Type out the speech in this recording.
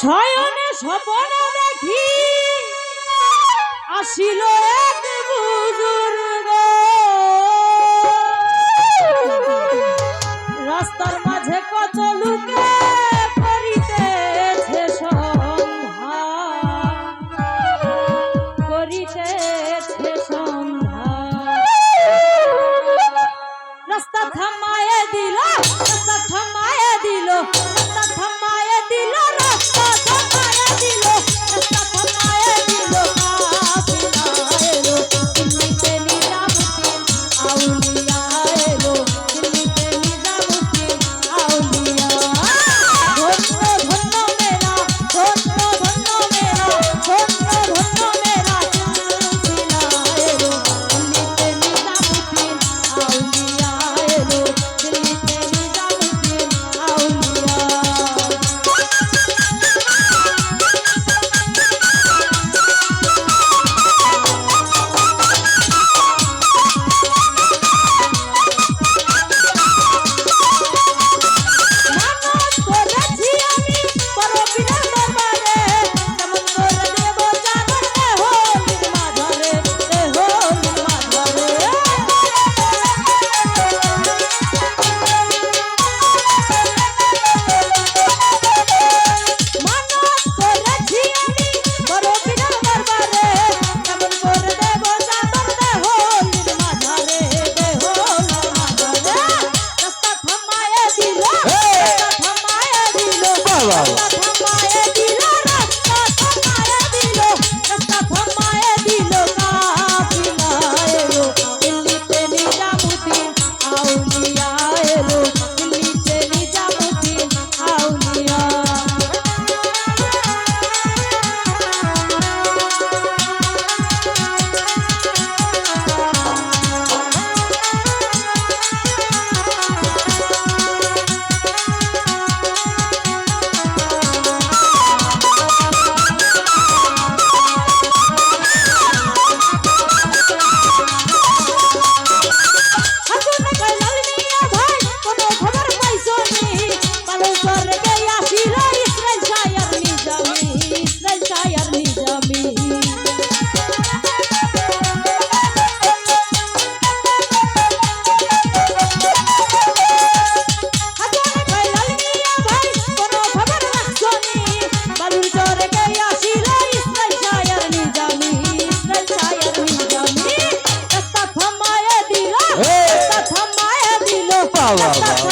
শয়নে স্বপন দেখি, আসিল এক বুজুর্গ। রাস্তার মাঝে কত লুকে করিতেছে করিতেছে সন্ধ্যা রাস্তা থামায় দিলা বাহ বাহ